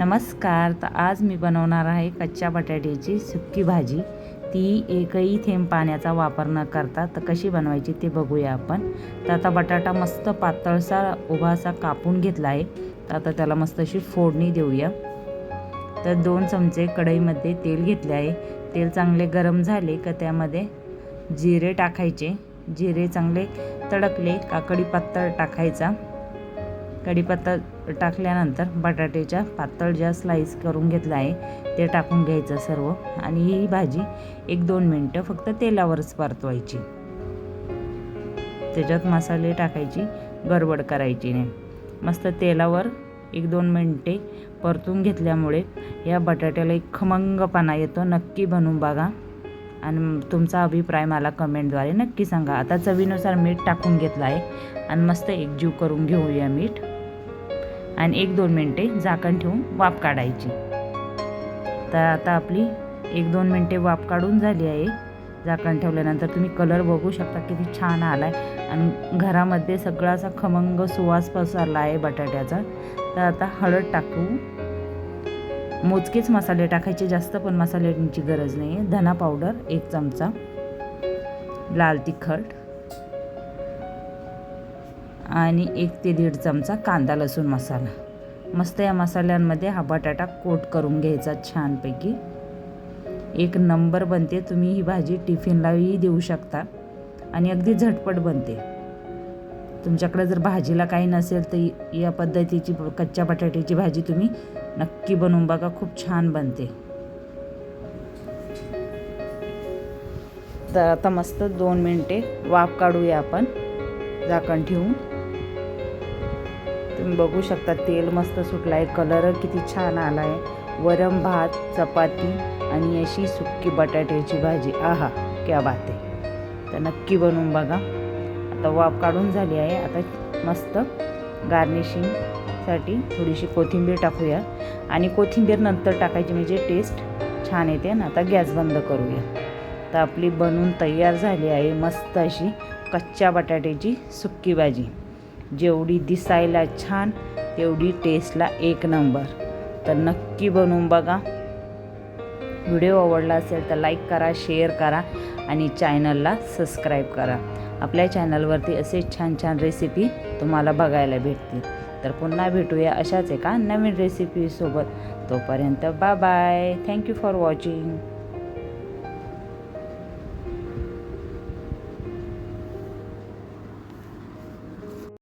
नमस्कार तर आज मी बनवणार आहे कच्च्या बटाट्याची सुक्की भाजी. ती एकही थेंब पाण्याचा वापर न करता तर कशी बनवायची ते बघूया आपण. तर आता बटाटा मस्त पातळसा उभासा कापून घेतला आहे तर आता त्याला मस्त अशी फोडणी देऊया. तर दोन चमचे कढईमध्ये तेल घेतले आहे. तेल चांगले गरम झाले का त्यामध्ये जिरे टाकायचे. जिरे चांगले तडकले काकडी पातळ टाकायचा. कढीपत्ता टाकल्यानंतर बटाट्याच्या पातळ ज्या स्लाईस करून घेतला आहे ते टाकून घ्यायचं सर्व. आणि ही भाजी एक दोन मिनटं फक्त तेलावरच परतवायची. त्याच्यात मसाले टाकायची गडबड करायची नाही. मस्त तेलावर एक दोन मिनटे परतून घेतल्यामुळे या बटाट्याला एक खमंगपणा येतो. नक्की बनवून बघा. आणि तुमचा अभिप्राय मला कमेंटद्वारे नक्की सांगा. आता चवीनुसार मीठ टाकून घेतलं आहे. आणि मस्त एकजीव करून घेऊया मीठ. आणि एक दोन मिनटे झाकण ठेवून वाफ काढायची. तर आता आपली एक दोन मिनटे वाफ काढून झाली आहे. झाकण ठेवल्यानंतर तुम्ही कलर बघू शकता किती छान आला आहे आणि घरामध्ये सगळा असा खमंग सुवास पसरला आहे बटाट्याचा. तर आता हळद टाकू. मोजकेच मसाले टाकायचे जास्त पण मसाल्यांची गरज नाही आहे धना पावडर एक चमचा. लाल तिखट. आणि एक ते दीड चमचा कांदा लसूण मसाला. मस्त या मसाल्यांमध्ये हा बटाटा कोट करून घ्यायचा छानपैकी. एक नंबर बनते. तुम्ही ही भाजी टिफिनलाही देऊ शकता आणि अगदी झटपट बनते. तुमच्याकडे जर भाजीला काही नसेल तर या पद्धतीची कच्च्या बटाट्याची भाजी तुम्ही नक्की बनवून बघा. खूप छान बनते. तर आता मस्त दोन मिनटे वाफ काढूया आपण. झाकण ठेवून. तुम्ही बघू शकता तेल मस्त सुटलं आहे कलर किती छान आला आहे वरम भात चपाती आणि अशी सुक्की बटाट्याची भाजी. आहा क्या बात आहे. तर नक्की बनवून बघा. आता वाफ काढून झाली आहे. आता मस्त गार्निशिंगसाठी थोडीशी कोथिंबीर टाकूया. आणि कोथिंबीर नंतर टाकायची म्हणजे टेस्ट छान येते ना आता गॅस बंद करूया. तर आपली बनवून तयार झाली आहे मस्त अशी कच्च्या बटाट्याची सुक्की भाजी. जेवढी दिसायला छान तेवढी टेस्टला एक नंबर तर नक्की बनवून बघा. व्हिडिओ आवडला असेल तर लाईक करा शेअर करा आणि चॅनलला सबस्क्राईब करा. आपल्या चॅनलवरती असे छान छान रेसिपी तुम्हाला बघायला भेटतील. तर पुन्हा भेटूया अशाच एका नवीन रेसिपीसोबत तोपर्यंत bye bye thank you for watching